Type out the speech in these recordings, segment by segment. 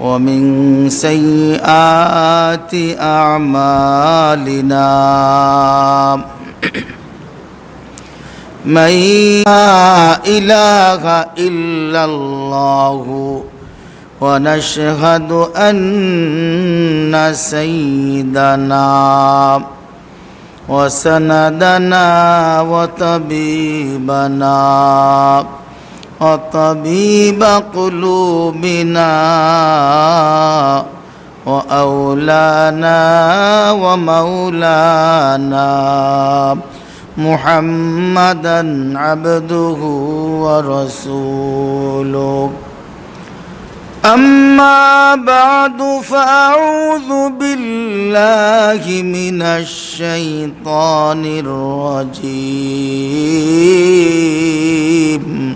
ومن سيئات أعمالنا. من لا إله إلا الله ونشهد أن سيدنا وسندنا وطبيبنا. وطبيب قلوبنا واولانا ومولانا محمدا عبده ورسوله أما بعد فأعوذ بالله من الشيطان الرجيم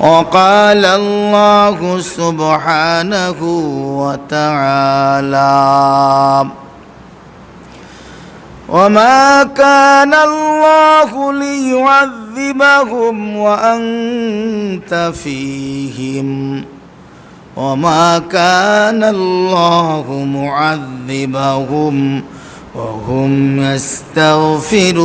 وقال الله سبحانه وتعالى وما كان الله ليعذبهم وأنت فيهم وما كان الله معذبهم وهم يستغفرون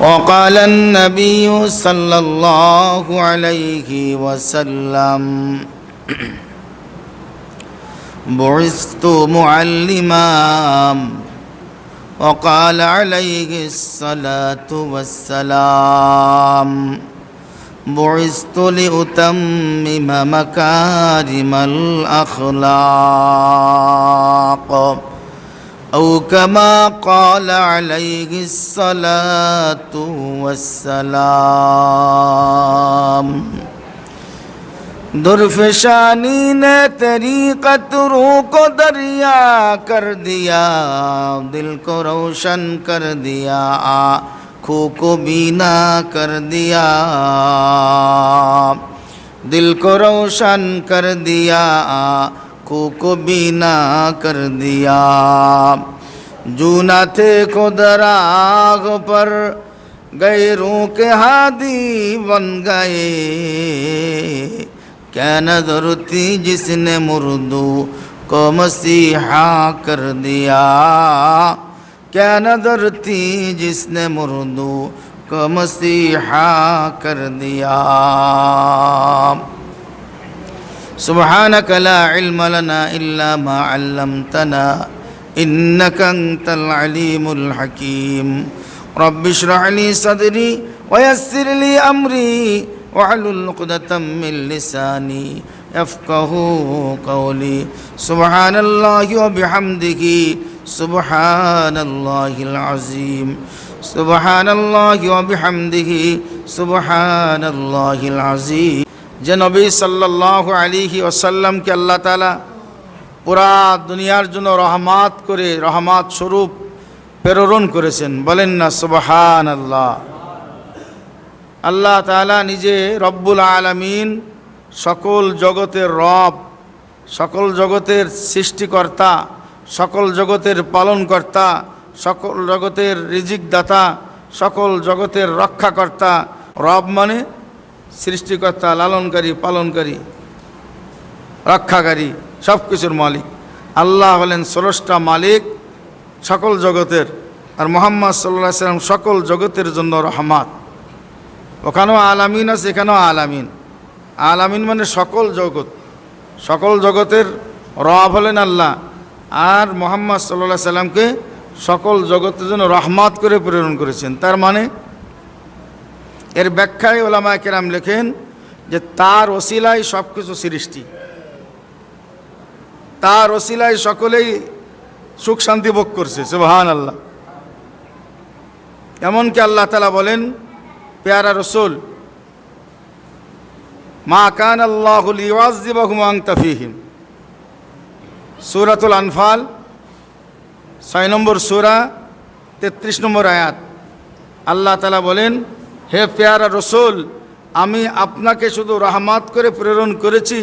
وقال النبي صلى الله عليه وسلم بعثت معلما. وقال عليه الصلاة والسلام بعثت لأتمم مكارم الأخلاق. أو كما قال عليه الصلاة والسلام درفشانی نے طریقت رو کو دریا کر دیا دل کو روشن کر دیا آنکھوں کو بینا کر دیا دل کو روشن کر دیا आँखों को बिना कर दिया। जूना थे खुद राग पर, गैरों के हादी बन गए। क्या नज़र थी जिसने मुर्दू को मसीहा कर दिया? क्या नज़र थी जिसने मुर्दू को मसीहा कर दिया? سبحانك لا علم لنا إلا ما علمتنا إنك أنت العليم الحكيم رب اشرح لي صدري ويسر لي أمري واحلل عقدة من لساني يفقه قولي سبحان الله وبحمده سبحان الله العظيم سبحان الله وبحمده سبحان الله العظيم যে নবী সাল্লাহ আলিহি ওসাল্লামকে আল্লাহ তালা পুরা দুনিয়ার জন্য রহমাত করে, রহমাত স্বরূপ প্রেরণ করেছেন। বলেন না সুবাহান আল্লাহ আল্লাহ তালা নিজে রব্বুল আলমিন সকল জগতের রব, সকল জগতের সৃষ্টিকর্তা, সকল জগতের পালনকর্তা, সকল জগতের রিজিক দাতা সকল জগতের রক্ষাকর্তা। রব মানে সৃষ্টিকর্তা, লালনকারী, পালনকারী, রক্ষাকারী সব কিছুর মালিক। আল্লাহ হলেন ষোলশটা মালিক, সকল জগতের। আর মোহাম্মদ সাল্লাহ সাল্লাম সকল জগতের জন্য রহমাত। ওখানেও আলামিন আছে, এখানেও আলামিন। আলামিন মানে সকল জগৎ। সকল জগতের রব হলেন আল্লাহ। আর মোহাম্মদ সাল্লাহ সাল্লামকে সকল জগতের জন্য রহমত করে প্রেরণ করেছেন। তার মানে এর ব্যাখ্যায় ওলামা কেরাম লেখেন যে তার ওসিলায় সব কিছু সৃষ্টি। তার ওসিলায় সকলেই সুখ শান্তি ভোগ করছে সুবাহান আল্লাহ এমনকি আল্লাহ তালা বলেন, পেয়ারা রসুল, মা কান আল্লাহুল ইওয়াজিবাহুম সুরাতুল আনফাল, ছয় নম্বর সুরা, তেত্রিশ নম্বর আয়াত। আল্লাহ তালা বলেন হে পেয়ারা রসুল, আমি আপনাকে শুধু রহমাত করে প্রেরণ করেছি।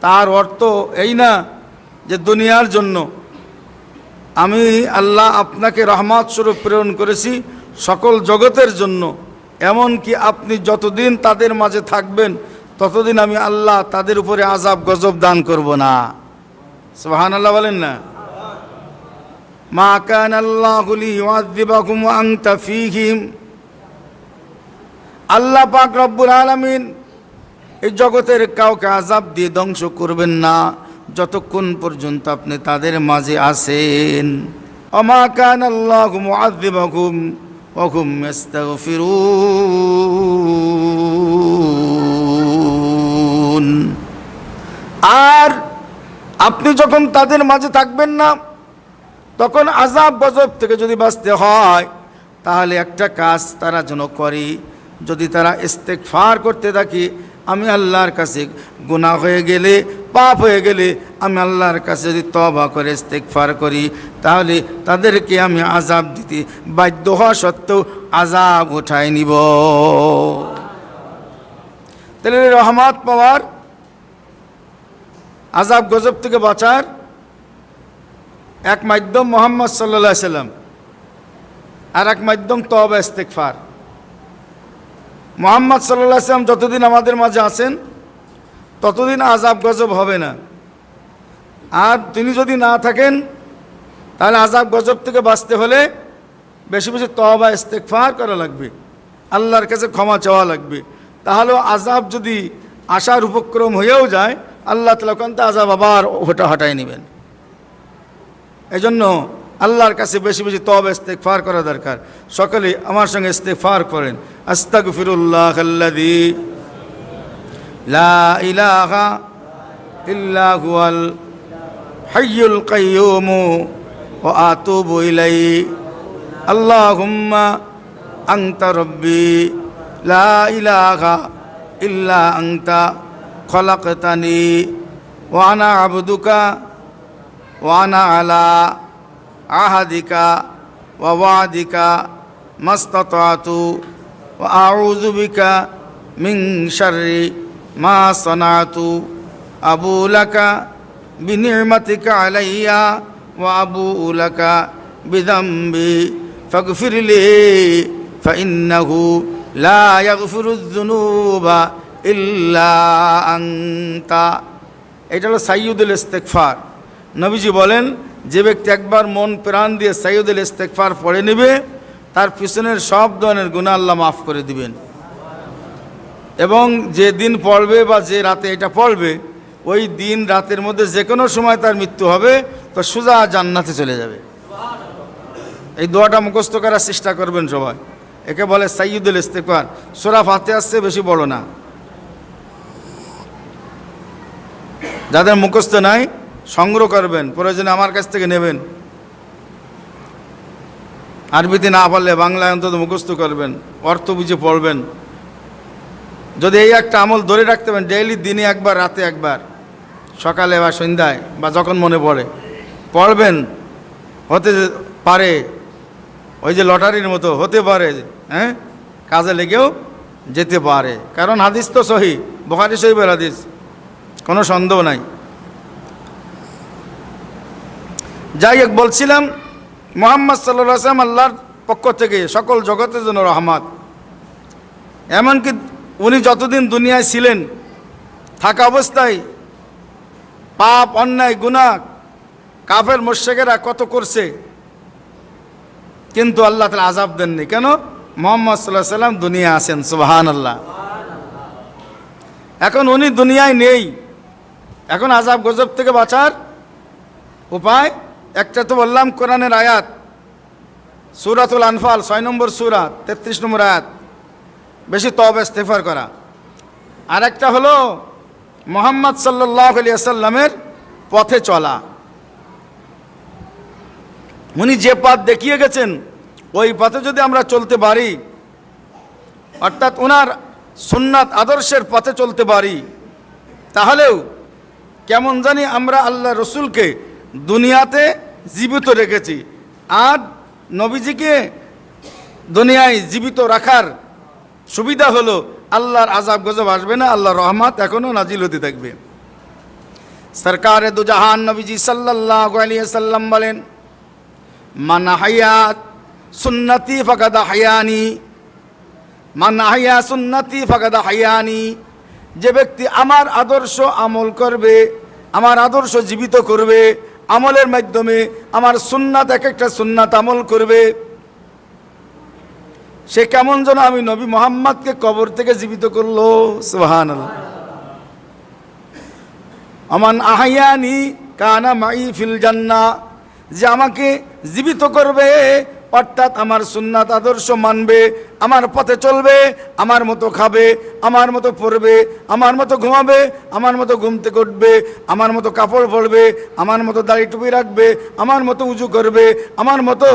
তার অর্থ এই না যে দুনিয়ার জন্য। আমি আল্লাহ আপনাকে রহমাত স্বরূপ প্রেরণ করেছি সকল জগতের জন্য। এমনকি আপনি যতদিন তাদের মাঝে থাকবেন, ততদিন আমি আল্লাহ তাদের উপরে আজাব গজব দান করব না। সোহান আল্লাহ বলেন না? মা কান ফিহিম আল্লাহ পাক রব্বুল আলামিন এই জগতের কাউকে আজাব দিয়ে ধ্বংস করবেন না, যতক্ষণ পর্যন্ত আপনি তাদের মাঝে আসেন অমা কান আল্লাহ ওয়া হুম ইয়াস্তাগফিরুন। আর আপনি যখন তাদের মাঝে থাকবেন না, তখন আজাব গজব থেকে যদি বাঁচতে হয়, তাহলে একটা কাজ তারা যেন করে যদি তারা ইস্তেকফার করতে থাকি, আমি আল্লাহর কাছে গুণা হয়ে গেলে, পাপ হয়ে গেলে, আমি আল্লাহর কাছে যদি তবা করে ইস্তেকফার করি, তাহলে তাদেরকে আমি আজাব দিতে বাধ্য হওয়া সত্ত্বেও আজাব উঠাই নিব। তাহলে রহমত পাওয়ার আজাব গজব থেকে বাঁচার এক মাধ্যম মোহাম্মদ সাল্লা সাল্লাম, আর এক মাধ্যম তবা ইস্তেকফার মোহাম্মদ সাল্লাহ সাল্লাম যতদিন আমাদের মাঝে আছেন, ততদিন আজাব গজব হবে না। আর তিনি যদি না থাকেন, তাহলে আজাব গজব থেকে বাঁচতে হলে বেশি বেশি তবা ইস্তেকফার করা লাগবে। আল্লাহর কাছে ক্ষমা চাওয়া লাগবে। তাহলেও আজাব যদি আসার উপক্রম হয়েও যায়, আল্লাহ তালা আজাব আবার ওটা হটাই নেবেন। এই জন্য আল্লাহর কাছে বেশি বেশি তব ইস্তেকফার করা দরকার। সকলে আমার সঙ্গে ইস্তেকফার করেন। আস্তাক ফিরুল্লাহ আল্লাদি লা ইলাহা ইল্লা হুয়াল হাইয়ুল কাইয়ুম ও আতুবু ইলাই আল্লাহুম্মা আংতা রব্বি লা ইলাহা ইল্লা আংতা খলাকতানি। ওয়ানা আবদুকা ওয়ানা আলা আহাদিকা ওয়াদিকা মস্ততাতু আউজুবিকা মিং শরি মা সনাতু, আবুলাকা বিনির্মতিকা আলাইয়া ও আবুলাকা বিদম্বি ফগফিরলি, ফাইন্নাহু লা ইয়াগফিরুয-যুনুবা ইল্লা আনতা। এটা হলো সাইয়ুদুল ইস্তিগফার। নবীজি বলেন যে ব্যক্তি একবার মন প্রাণ দিয়ে সাইয়ুদুল ইস্তেকফার পড়ে নেবে, তার পিছনের সব ধরনের গুণা আল্লাহ মাফ করে দিবেন। এবং যে দিন পড়বে বা যে রাতে এটা পড়বে, ওই দিন রাতের মধ্যে যে কোনো সময় তার মৃত্যু হবে, তো সোজা জান্নাতে চলে যাবে। এই দোয়াটা মুখস্থ করার চেষ্টা করবেন সবাই। একে বলে সাইয়ুদুল ইস্তেকফার সোরা ফাতে আসছে বেশি বড় না। যাদের মুখস্থ নাই সংগ্রহ করবেন, প্রয়োজনে আমার কাছ থেকে নেবেন। আরবিতে না পারলে বাংলায় অন্তত মুখস্থ করবেন, অর্থ বুঝে পড়বেন। যদি এই একটা আমল ধরে রাখতে পারেন, ডেইলি, দিনে একবার, রাতে একবার, সকালে বা সন্ধ্যায়, বা যখন মনে পড়ে, পড়বেন, হতে পারে, ওই যে লটারির মতো, হতে পারে হ্যাঁ? কাজে লেগেও যেতে পারে। কারণ হাদিস তো সহি, বখারি সহিবের হাদিস, কোনো সন্দেহ নাই। যাই হোক বলছিলাম, মোহাম্মদ সাল্লাহ আসলাম আল্লাহর পক্ষ থেকে সকল জগতের জন্য রহমত। এমনকি উনি যতদিন দুনিয়ায় ছিলেন, থাকা অবস্থায় পাপ, অন্যায় গুণা কাফের মোর্শেকেরা কত করছে, কিন্তু আল্লাহ তালা আজাব দেননি। কেন? মোহাম্মদ সাল্লাহ সাল্লাম দুনিয়া আছেন সুবাহান আল্লাহ এখন উনি দুনিয়ায় নেই। এখন আজাব গজব থেকে বাঁচার উপায় একটা তো বললাম কোরআনের আয়াত, সুরাতুল আনফাল, ছয় নম্বর সুরাত তেত্রিশ নম্বর আয়াত। বেশি তব ইস্তেফার করা। আর একটা হলো মোহাম্মদ সাল্লাহ আলিয়াল্লামের পথে চলা। উনি যে পথ দেখিয়ে গেছেন, ওই পথে যদি আমরা চলতে পারি, অর্থাৎ ওনার সুন্নাত আদর্শের পথে চলতে পারি, তাহলেও কেমন জানি আমরা আল্লাহ রসুলকে দুনিয়াতে জীবিত রেখেছি। আর নবীজিকে দুনিয়ায় জীবিত রাখার সুবিধা হলো, আল্লাহর আজাব গজব আসবে না, আল্লাহর রহমত এখনও নাজিল হতে থাকবে। সরকারে দুজাহান নবীজি সাল্লাহ সাল্লাম বলেন, মান হায়াত সুন্নতি ফকাদা হায়ানি মান হায়া সুন্নতি ফকাদা হায়ানি যে ব্যক্তি আমার আদর্শ আমল করবে, আমার আদর্শ জীবিত করবে আমলের মাধ্যমে আমার সুন্নাত এক একটা সুন্নাত আমল করবে। সে কেমন যেন আমি নবী মোহাম্মদকে কবর থেকে জীবিত করল সুহান আমান আহায়ানি কানা মাই ফিল জান্না, যে আমাকে জীবিত করবে, অর্থাৎ আমার সুন্নাত আদর্শ মানবে আমার পথে চলবে আমার মতো খাবে আমার মতো পড়বে আমার মতো ঘুমাবে আমার মতো ঘুম থেকে উঠবে আমার মতো কাপড় পরবে আমার মতো দাড়ি টুপি রাখবে আমার মতো উজু করবে আমার মতো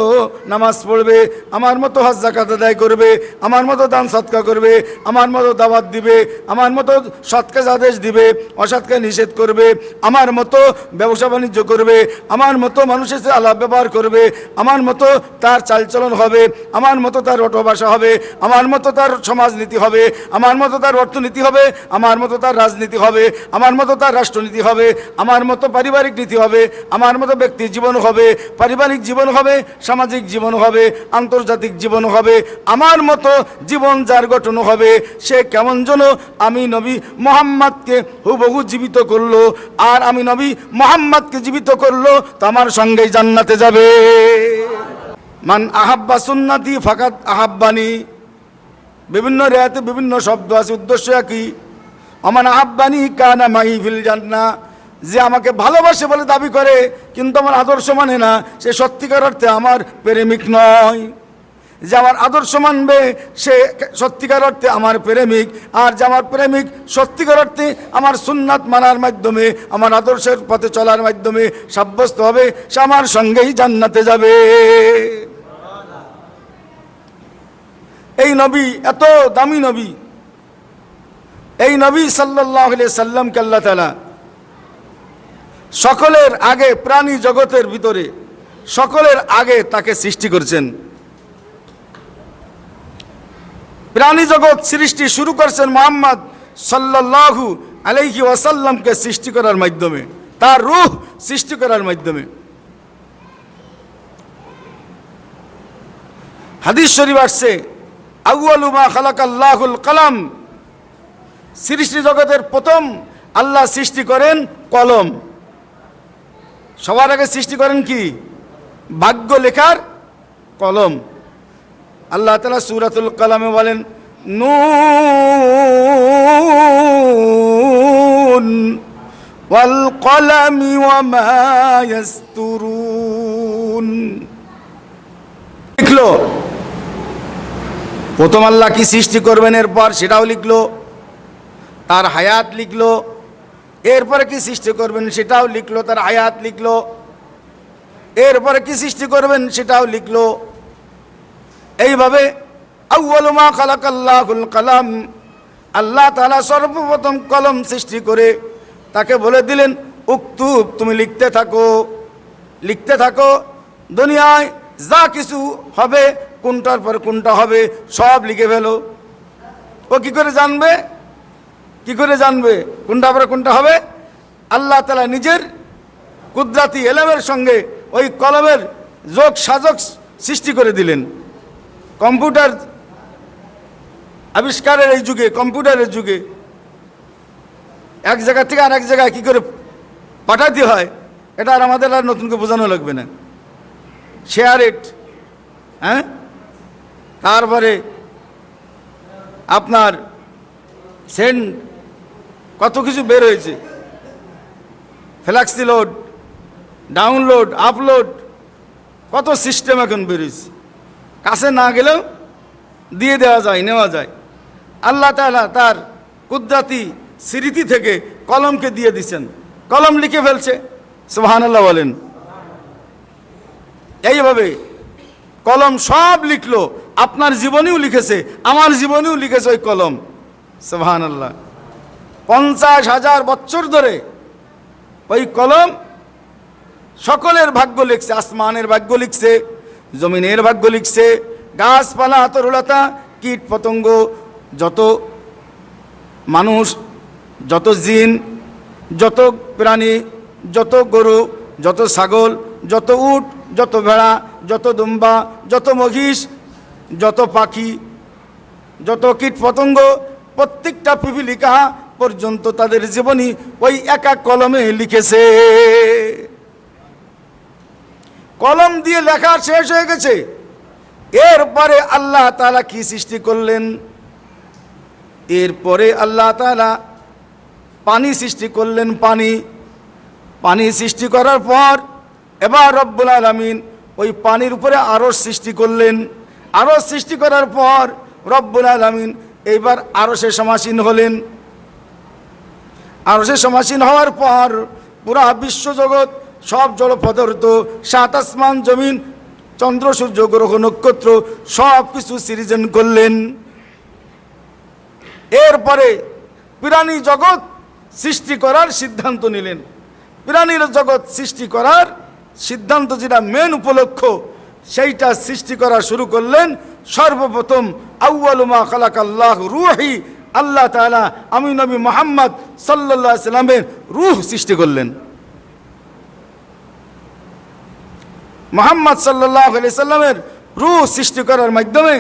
নামাজ পড়বে আমার মতো হজ জাকাত আদায় করবে আমার মতো দান সৎকা করবে আমার মতো দাওয়াত দিবে আমার মতো সৎ কাজ আদেশ দিবে অসৎ কাজ নিষেধ করবে আমার মতো ব্যবসা বাণিজ্য করবে আমার মতো মানুষের সাথে আলাপ ব্যবহার করবে আমার মতো তার চালচলন হবে আমার মতো তার অটোবাসা হবে আমার মতো তার সমাজনীতি হবে, আমার মতো তার অর্থনীতি হবে, আমার মতো তার রাজনীতি হবে, আমার মতো তার রাষ্ট্রনীতি হবে, আমার মতো পারিবারিক নীতি হবে, আমার মতো ব্যক্তি জীবন হবে, পারিবারিক জীবন হবে, সামাজিক জীবন হবে, আন্তর্জাতিক জীবন হবে, আমার মতো জীবন যার গঠন হবে, সে কেমন যেন আমি নবী মোহাম্মদকে হুবহু জীবিত করল, আর আমি নবী মোহাম্মদকে জীবিত করল, তো আমার সঙ্গেই জান্নাতে যাবে। মান আহাব্বা সুন্নাতি ফাকাত আহাব্বানি। বিভিন্ন রেয়াতে বিভিন্ন শব্দ আছে, উদ্দেশ্য একই। অমান আহাব্বানি কানা মাই ফিল জান্না। যে আমাকে ভালোবাসে বলে দাবি করে, কিন্তু আমার আদর্শ মানে না, সে সত্যিকার অর্থে আমার প্রেমিক নয়। যে আমার আদর্শ মানবে, সে সত্যিকার অর্থে আমার প্রেমিক। আর যে আমার প্রেমিক সত্যিকার অর্থে আমার সুন্নাত মানার মাধ্যমে, আমার আদর্শের পথে চলার মাধ্যমে সাব্যস্ত হবে, সে আমার সঙ্গেই জান্নাতে যাবে। এই নবী, এত দামি নবী। এই নবী সাল্লাহ সাল্লামকে আল্লাহ তালা সকলের আগে প্রাণী জগতের ভিতরে, সকলের আগে তাকে সৃষ্টি করেছেন। প্রাণী জগৎ সৃষ্টি শুরু করছেন মোহাম্মদ সাল্লাহু আলাইহি ওয়াসাল্লামকে সৃষ্টি করার মাধ্যমে, তার রূহ সৃষ্টি করার মাধ্যমে। হাদিস শরীফ আসছে আউআলুমা খালাকাল্লাহুল কালাম। সৃষ্টি জগতের প্রথম আল্লাহ সৃষ্টি করেন কলম। সবার আগে সৃষ্টি করেন কি? ভাগ্য লেখার কলম। আল্লাহ তালা সুরাতুল কালামে বলেন, নুন ওয়াল কলামি ওয়ামা লিখলো। প্রথম আল্লাহ কি সৃষ্টি করবেন এরপর সেটাও লিখলো, তার হায়াত লিখলো, এরপরে কি সৃষ্টি করবেন সেটাও লিখলো, তার হায়াত লিখলো, এরপরে কি সৃষ্টি করবেন সেটাও লিখলো। এইভাবে আউ্বালুমা খালাকাল্লাহুল কালাম, আল্লাহ তালা সর্বপ্রথম কলম সৃষ্টি করে তাকে বলে দিলেন, উক্তুব, তুমি লিখতে থাকো লিখতে থাকো, দুনিয়ায় যা কিছু হবে কোনটার পর কোনটা হবে, সব লিখে ফেলো। ও কি করে জানবে? কি করে জানবে? কোনটা পরে কোনটা হবে? আল্লাহ তালা নিজের কুদরাতি এলেমের সঙ্গে ওই কলমের যোগ সাজক সৃষ্টি করে দিলেন। কম্পিউটার আবিষ্কারের এই যুগে, কম্পিউটারের যুগে এক জায়গা থেকে আর এক জায়গায় কী করে পাঠাতে হয়, এটা আর আমাদের আর নতুনকে বোঝানো লাগবে না। শেয়ার ইট হ্যাঁ? তারপরে আপনার সেন্ট কত কিছু বের হয়েছে। ফ্ল্যাক্সি লোড, ডাউনলোড, আপলোড, কত সিস্টেম এখন বেরিয়েছে কাছে না গেলেও দিয়ে দেওয়া যায়, নেওয়া যায়। আল্লাহ তাআলা তার কুদরাতি স্মৃতি থেকে কলমকে দিয়ে দিছেন কলম লিখে ফেলছে সুবহান আল্লাহ বলেন। এইভাবে কলম সব লিখলো আপনার জীবনেও লিখেছে, আমার জীবনেও লিখেছে ওই কলম। সুবহান আল্লাহ পঞ্চাশ হাজার বছর ধরে ওই কলম সকলের ভাগ্য লিখছে, আসমানের ভাগ্য লিখছে, জমিনের ভাগ্য লিখছে, গাছপালা, তরুলতা, কীট পতঙ্গ, যত মানুষ, যত জিন, যত প্রাণী, যত গরু, যত ছাগল, যত উট, যত ভেড়া, যত দুম্বা, যত মহিষ যত পাখি, যত কীট পতঙ্গ প্রত্যেকটা পিপিলিকা পর্যন্ত তাদের জীবনী ওই একা কলমে লিখেছে। কলম দিয়ে লেখা শেষ হয়ে গেছে। এরপরে আল্লাহ তাআলা কি সৃষ্টি করলেন? এরপরে আল্লাহ তাআলা পানি সৃষ্টি করলেন পানি। পানি সৃষ্টি করার পর এবার রব্বুল আলমিন ওই পানির উপরে আরও সৃষ্টি করলেন। আরও সৃষ্টি করার পর রব্বুল আলমিন এইবার আরও সে সমাসীন হলেন। আর সে সমাসীন হওয়ার পর পুরা বিশ্বজগৎ সব জল পদার্থ সাত আসমান জমিন, চন্দ্র, সূর্য, গ্রহ, নক্ষত্র সব কিছু সৃজন করলেন। এরপরে প্রাণী জগৎ সৃষ্টি করার সিদ্ধান্ত নিলেন। প্রাণীর জগৎ সৃষ্টি করার সিদ্ধান্ত যেটা মেন উপলক্ষ সেইটা সৃষ্টি করা শুরু করলেন, সর্বপ্রথম আউ্বালুমা খালাক আল্লাহ রুহি। আল্লাহ তাআলা আমি নবী মোহাম্মদ সাল্লাহ সাল্লামের রুহ সৃষ্টি করলেন। মোহাম্মদ সাল্লাহ সাল্লামের রুহ সৃষ্টি করার মাধ্যমে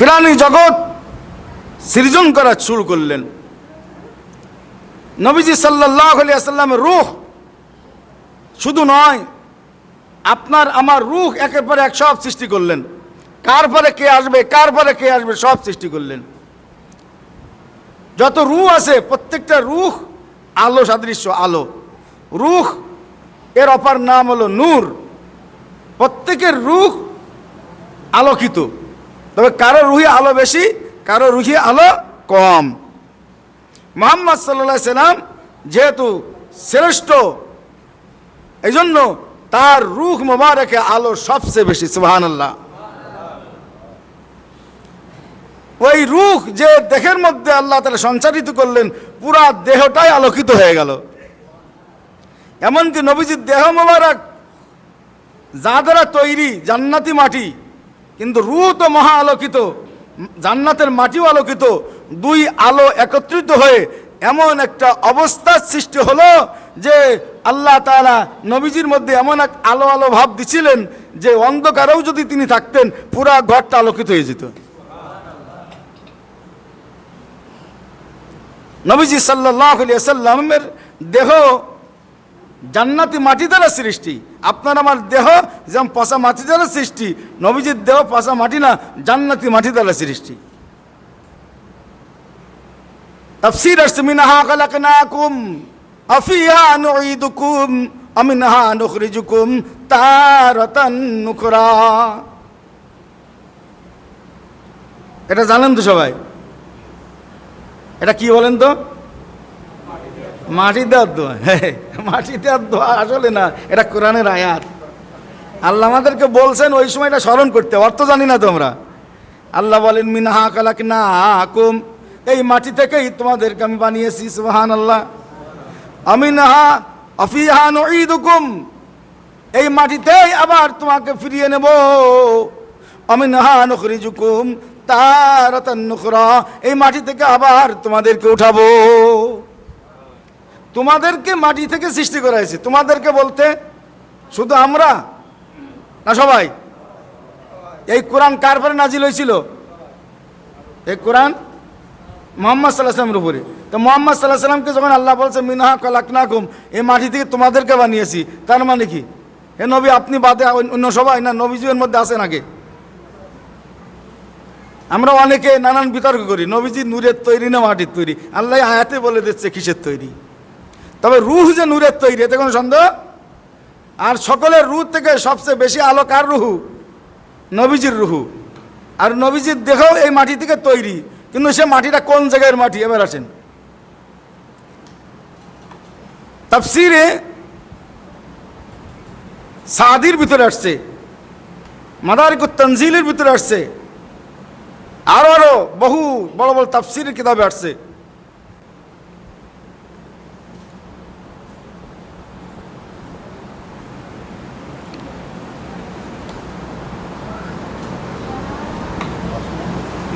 প্রাণী জগৎ সৃজন করা শুরু করলেন। নবীজি সাল্লাহ আলিয়াল্লামের রুখ শুধু নয়, আপনার, আমার রুখ একের পরে এক সব সৃষ্টি করলেন। কার পরে কে আসবে, কার পরে কে আসবে সব সৃষ্টি করলেন। যত রুহ আছে, প্রত্যেকটা রুখ আলো সাদৃশ্য, আলো। রুখ এর অপার নাম হলো নূর। প্রত্যেকের রুখ আলোকিত। তবে কারও রুহি আলো বেশি, কারও রুহি আলো কম। মোহাম্মদ সাল্লা সাল্লাম যেহেতু শ্রেষ্ঠ এই জন্য তার রুখ মোবারকে আলো সবচেয়ে বেশি সুবাহান আল্লাহ ওই রুখ যে দেহের মধ্যে আল্লাহ তালা সঞ্চারিত করলেন, পুরা দেহটাই আলোকিত হয়ে গেল। এমনকি নবীজির দেহ মোবারক যা দ্বারা তৈরি জান্নাতি মাটি, কিন্তু রু তো মহা আলোকিত। জান্নাতের মাটিও আলোকিত, দুই আলো একত্রিত হয়ে এমন একটা অবস্থার সৃষ্টি হলো যে আল্লাহ তাআলা নবীজির মধ্যে এমন এক আলো আলো ভাব দিছিলেন যে অন্ধকারেও যদি তিনি থাকতেন, পুরা ঘরটা আলোকিত হয়ে যেত। নবীজি সাল্লাহ সাল্লামের দেহ জান্নাতি মাটি দ্বারা সৃষ্টি। আপনার আমার দেহ যেমন পচা মাটি দ্বারা সৃষ্টি, নবীজির দেহ পচা মাটি না, জান্নাতি মাটি দ্বারা সৃষ্টি। তাফসীর আসছে, মিনহা খালাকনাকুম, আফিহা নুঈদুকুম আমিনহা নুখরিজুকুম তারাতান নুখরা। এটা জানেন তো সবাই? এটা কি বলেন তো? মাটি দেওয়ার দোয়া হ্যাঁ, মাটি দেওয়ার দোয়া আসলে না এটা কোরআনের আয়াত। আল্লাহ আমাদেরকে বলছেন ওই সময়টা স্মরণ করতে অর্থ জানি না তোমরা। আল্লাহ বলেন মিনহা কালাক না হাকুম এই মাটি থেকেই তোমাদেরকে আমি বানিয়েছি সুবাহান আল্লাহ আমি নাহা আফিহান ঈদুকুম এই মাটিতেই আবার তোমাকে ফিরিয়ে নেব। আমি নাহা নখরিজুকুম নুখরা এই মাটি থেকে আবার তোমাদেরকে উঠাবো। তোমাদেরকে মাটি থেকে সৃষ্টি করা হয়েছে। তোমাদেরকে বলতে শুধু আমরা? না সবাই? এই কোরআন কার পরে নাজিল হয়েছিল? এই কোরআন মোহাম্মদ সাল্লাহ আসলামের উপরে। তো মোহাম্মদ সাল্লাহ সাল্লামকে যখন আল্লাহ বলছে, মিনহা কলাকনাকুম এই মাটি থেকে তোমাদেরকে বানিয়েছি। তার মানে কি? হে নবী, আপনি বাদে অন্য- সবাই না নবীজীর মধ্যে আছেন আগে। আমরা অনেকে নানান বিতর্ক করি। নবীজি নূরের তৈরি না মাটির তৈরি? আল্লাহ আয়াতে বলে দিচ্ছে কিসের তৈরি? তবে রুহ যে নূরের তৈরি, এতে কোনো সন্দেহ? আর সকলের রুহ থেকে সবচেয়ে বেশি আলো কার রুহু? নবীজির রুহু। আর নবীজির দেহেও এই মাটি থেকে তৈরি, কিন্তু সে মাটিটা কোন জায়গার মাটি? এবার আসেন। তাফসিরে সাদির ভিতরে আসছে মাদারিকুত তনজিলের ভিতরে আসছে, আরও আরও বহু বড় বড় তাফসিরের কিতাবে আসছে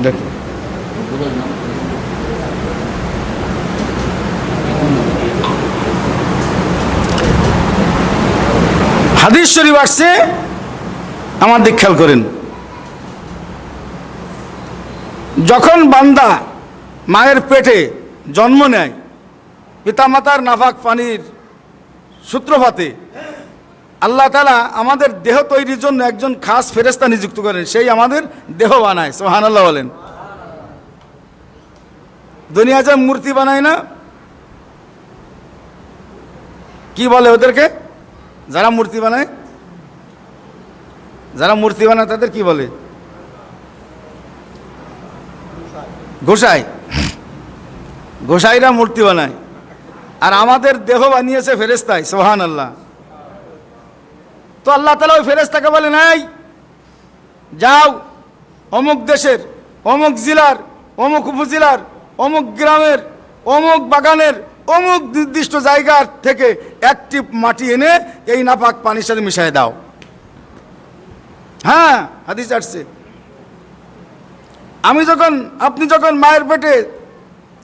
দেখো হাদিস শরীফ আসছে আমার দিক খেয়াল করেন। যখন বান্দা মায়ের পেটে জন্ম নেয়, পিতামাতার নাফাক পানির সূত্রপাতে, আল্লাহ তালা আমাদের দেহ তৈরির জন্য একজন খাস ফেরেস্তা নিযুক্ত করেন, সেই আমাদের দেহ বানায় সোহান আল্লাহ বলেন। দুনিয়া যে মূর্তি বানায় না, কি বলে ওদেরকে? যারা মূর্তি বানায়, যারা মূর্তি বানায় তাদের কি বলে? গোসাই। গোসাইরা মূর্তি বানায়। আর আমাদের দেহ বানিয়েছে ফেরেস্তায় সোহান আল্লাহ তো আল্লাহ তালা ওই ফেরেস্তাকে বলে, নাই, যাও, অমুক দেশের, অমুক জেলার, অমুক উপজেলার, অমুক গ্রামের, অমুক বাগানের অমুক নির্দিষ্ট জায়গার থেকে একটি মাটি এনে এই নাপাক পানির সাথে মিশাই দাও। হ্যাঁ হাদিস আসছে। আমি যখন, আপনি যখন মায়ের পেটে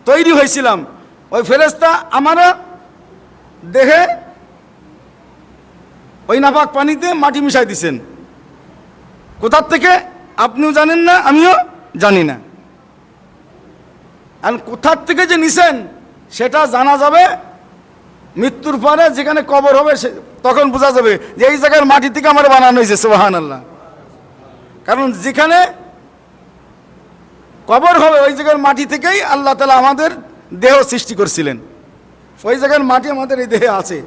তৈরি হয়েছিলাম, ওই ফেরেস্তা আমারও দেখে ওই নাপাক পানিতে মাটি মিশাই দিছেন। কোথার থেকে? আপনিও জানেন না, আমিও জানি না। কোথার থেকে যে নিছেন? সেটা জানা যাবে, মৃত্যুর পরে যেখানে কবর হবে তখন বোঝা যাবে যে এই জায়গার মাটি থেকে আমার বানানো হয়েছে সোহান আল্লাহ কারণ যেখানে কবর হবে, ওই জায়গার মাটি থেকেই আল্লাহ তালা আমাদের দেহ সৃষ্টি করছিলেন। ওই জায়গার মাটি আমাদের এই দেহে আছে।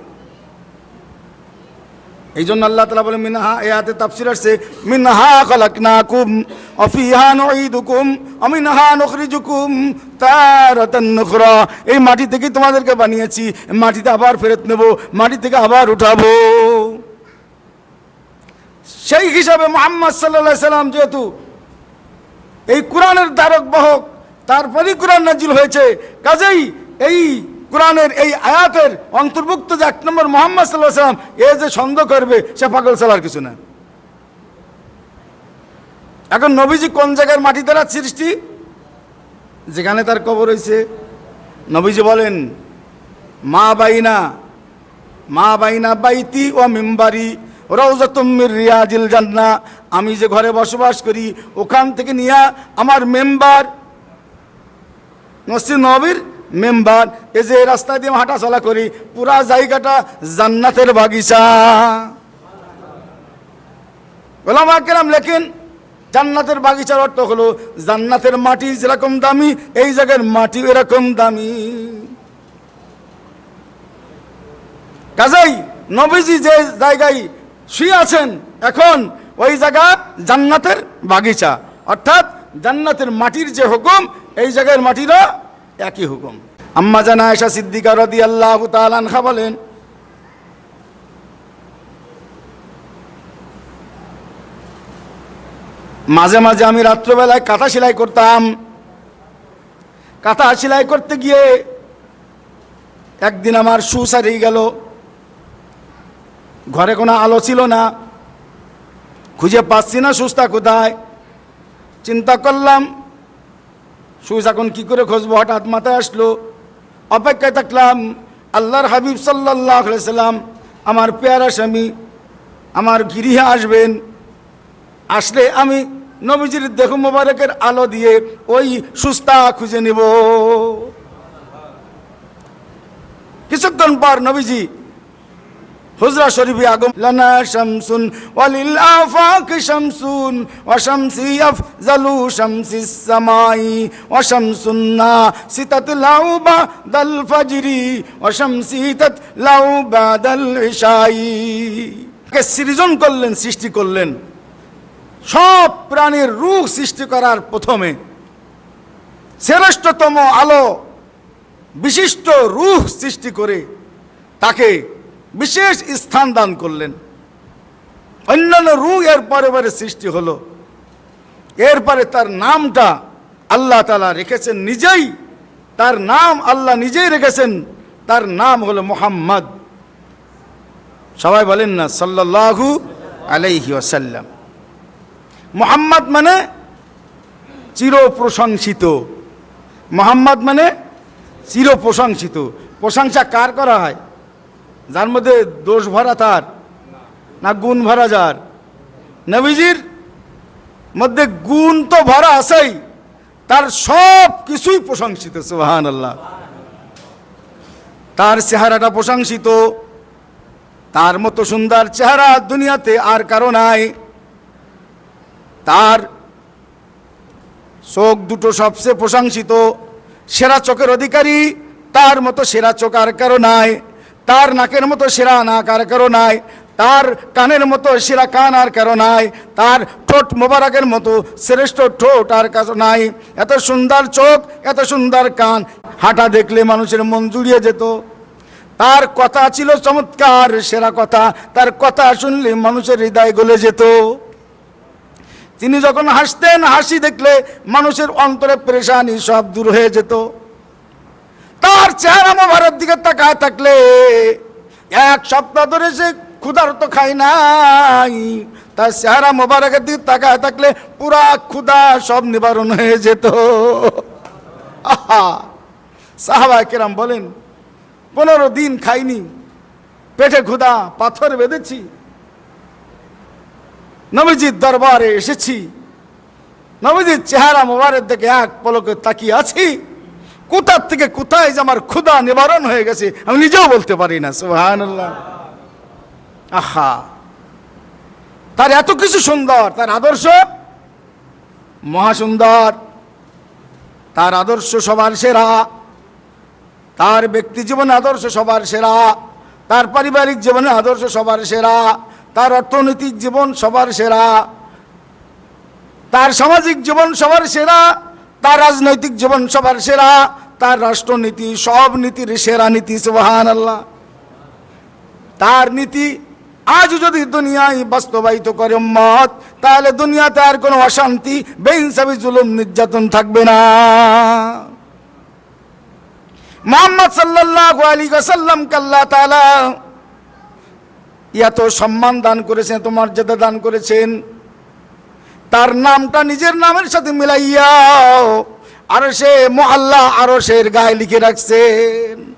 এই জন্য আল্লাহ তালা বলে মিনহা এ হাতে তাফসির আসছে, মিনহা খলাকনাকুম, অফিহা নুঈদুকুম, অমিনহা নুখরিজুকুম তারাতান নুখরা। এই মাটি থেকে তোমাদেরকে বানিয়েছি মাটিতে আবার ফেরত নেব, মাটি থেকে আবার উঠাবো। সেই হিসাবে মোহাম্মদ সাল্লাহ সাল্লাম যেহেতু এই কোরআনের দ্বারক বাহক, তারপরেই কোরআন নাজিল হয়েছে, কাজেই এই কোরআনের এই আয়াতের অন্তর্ভুক্ত যে এক নম্বর মোহাম্মদ সাল্লাহ সাল্লাম, এ যে সন্দেহ করবে, সে পাগল চালার কিছু না। এখন নবীজি কোন জায়গার মাটি দ্বারা সৃষ্টি? যেখানে তার কবর হয়েছে নবীজি বলেন, মা বাইনা মা বাইনা বাইতি ও মিম্বারি রৌজাতুম্মির রিয়াজিল জান্না, আমি যে ঘরে বসবাস করি, ওখান থেকে নিয়ে আমার মেম্বার মসজিদ নবীর মেম্বার, এই যে রাস্তা দিয়ে হাঁটা চলা করি, পুরা জায়গাটা জান্নাতের বাগিচা। গোলামা কেরাম লেখেন, জান্নাতের বাগিচার অর্থ হলো, জান্নাতের মাটি যেরকম দামি, এই জায়গার মাটি এরকম দামি। কাজেই নবীজি যে জায়গায় শুয়ে আছেন, এখন ওই জায়গা জান্নাতের বাগিচা। অর্থাৎ জান্নাতের মাটির যে হুকুম, এই জায়গার মাটিরও একই হুকুম। আম্মা জানা আয়সা সিদ্দিকা রদি আল্লাহ তালানহা বলেন, মাঝে মাঝে আমি রাত্রবেলায় কাঁথা সেলাই করতাম। কাঁথা সেলাই করতে গিয়ে একদিন আমার শু হারিয়ে গেল। ঘরে কোনো আলো ছিল না। খুঁজে পাচ্ছি না সুস্থা কোথায়। চিন্তা করলাম সুজ এখন কী করে খুঁজবো? হঠাৎ মাথায় আসলো, অপেক্ষায় থাকলাম, আল্লাহর হাবিব সাল্লাহ সাল্লাম, আমার পেয়ারা স্বামী, আমার গৃহে আসবেন। আসলে আমি নবীজির দেহ মোবারকের আলো দিয়ে ওই সুস্তা খুঁজে নেব। কিছুক্ষণ পর নবীজি হুজরা শরীফে আগম, লানা শামসুন, ওয়ালিল আফাক শামসুন, ওয়া শামসি আফজালু শামসিস সামাই, ওয়া শামসুন নাসিতাত লাউ বাদাল ফাজরি, ওয়া শামসি তাত লাউ বাদাল ইশাই। কে সৃজন করলেন, সৃষ্টি করলেন। সব প্রাণীর রূহ সৃষ্টি করার প্রথমে শ্রেষ্ঠতম আলো বিশিষ্ট রূহ সৃষ্টি করে তাকে বিশেষ স্থান দান করলেন। অন্যান্য রূহ এর পরে পরে সৃষ্টি হলো। এরপরে তার নামটা আল্লাহ তালা রেখেছেন নিজেই। তার নাম আল্লাহ নিজেই রেখেছেন। তার নাম হলো মোহাম্মদ। সবাই বলেন না, সাল্লাল্লাহু আলাইহি ওয়াসাল্লাম। মোহাম্মদ মানে চির প্রশংসিত মোহাম্মদ মানে চির প্রশংসিত প্রশংসা কার করা হয়? যার মধ্যে দোষ ভরা তার, না গুণ ভরা যার। নবীজির মধ্যে গুণ তো ভরা আছেই, তার সব কিছুই প্রশংসিত সুহান আল্লাহ তার চেহারাটা প্রশংসিত, তার মতো সুন্দর চেহারা দুনিয়াতে আর কারও নাই। তার চোখ দুটো সবচেয়ে প্রশংসিত, সেরা চোখের অধিকারী, তার মতো সেরা চোখ আর কারও নাই। তার নাকের মতো সেরা নাক আর কারও নাই, তার কানের মতো সেরা কান আর কারও নাই, তার ঠোঁট মোবারকের মতো শ্রেষ্ঠ ঠোঁট আর কারও নাই। এত সুন্দর চোখ, এত সুন্দর কান, হাঁটা দেখলে মানুষের মন জুড়িয়ে যেত। তার কথা ছিল চমৎকার, সেরা কথা, তার কথা শুনলে মানুষের হৃদয় গলে যেত। তিনি যখন হাসতেন, হাসি দেখলে মানুষের অন্তরে পরেশানি সব দূর হয়ে যেত। তার চেহারা মোবারক দিকে তাকায় থাকলে এক সপ্তাহ ধরে সে ক্ষুধার্ত খায় নাই। তার চেহারা মোবারকের দিকে তাকায় থাকলে পুরা ক্ষুধা সব নিবারণ হয়ে যেত। আহা! সাহাবা কেরাম বলেন, পনেরো দিন খাইনি, পেটে ক্ষুধা, পাথর বেঁধেছি, নবীজির দরবারে এসেছি, নবীজির চেহারা মোবারক দেখে এক পলকে তাকিয়ে আছি। কোথার থেকে কোথায় যে আমার ক্ষুধা নিবারণ হয়ে গেছে, আমি নিজেও বলতে পারি না সুহান আহা। তার এত কিছু সুন্দর, তার আদর্শ মহাসুন্দর, তার আদর্শ সবার সেরা, তার ব্যক্তি জীবনে আদর্শ সবার সেরা, তার পারিবারিক জীবনে আদর্শ সবার সেরা, তার অর্থনৈতিক জীবন সবার সেরা, তার সামাজিক জীবন সবার সেরা, তার রাজনৈতিক জীবন সবার সেরা তার রাষ্ট্রনীতি, সব নীতির সেরা নীতি সুবাহান আল্লাহ তার নীতি আজ যদি দুনিয়ায় বাস্তবায়িত করে মত তাহলে দুনিয়াতে আর কোনো অশান্তি বেইনসাবি জুলুম, নির্যাতন থাকবে না। মোহাম্মদ সাল্লাল্লাহু আলাইহি ওয়াসাল্লামকে আল্লাহ তাআলা এত সম্মান দান করেছেন, এত মর্যাদা দান করেছেন। তার নামটা নিজের নামের সাথে মিলাইয়া আর সে মোহাল্লা আরও সের গায়ে লিখে রাখছেন।